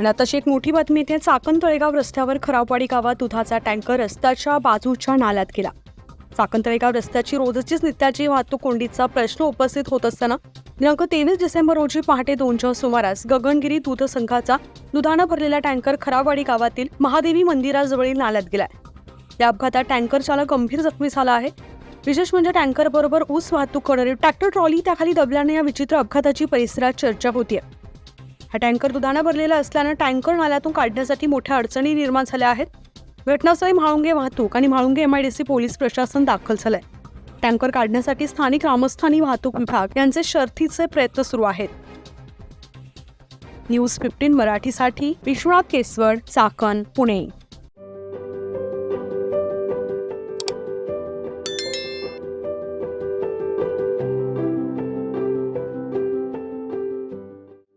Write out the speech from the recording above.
आणि तशी एक मोठी बातमी येते. चाकण तळेगाव रस्त्यावर खरावपाडी गावात दुधाचा टँकर रस्त्याच्या बाजूच्या नाल्यात गेला. चाकण तळेगाव रस्त्याची रोजचीच नित्याची वाहतूक कोंडीचा प्रश्न उपस्थित होत असताना दिनांक तेवीस डिसेंबर रोजी पहाटे दोनच्या सुमारास गगनगिरी दूध संघाचा दुधानं भरलेला टँकर खराबवाडी गावातील महादेवी मंदिराजवळील नाल्यात गेलाय. या अपघातात टँकर चालक गंभीर जखमी झाला आहे. विशेष म्हणजे टँकर बरोबर ऊस वाहतूक करणारी ट्रॅक्टर ट्रॉली त्याखाली दबल्याने या विचित्र अपघाताची परिसरात चर्चा होतीये. हा टँकर दुधानं भरलेला असल्यानं टँकर नाल्यातून काढण्यासाठी मोठ्या अडचणी निर्माण झाल्या आहेत. घटनास्थळी म्हाळुंगे वाहतूक आणि म्हाळुंगे एमआयडीसी पोलीस प्रशासन दाखल झालंय. टँकर काढण्यासाठी स्थानिक ग्रामस्थानी वाहतूक विभाग यांचे शर्थीचे प्रयत्न सुरू आहेत. न्यूज फिफ्टीन मराठीसाठी विश्वनाथ केसवड चाकण पुणे.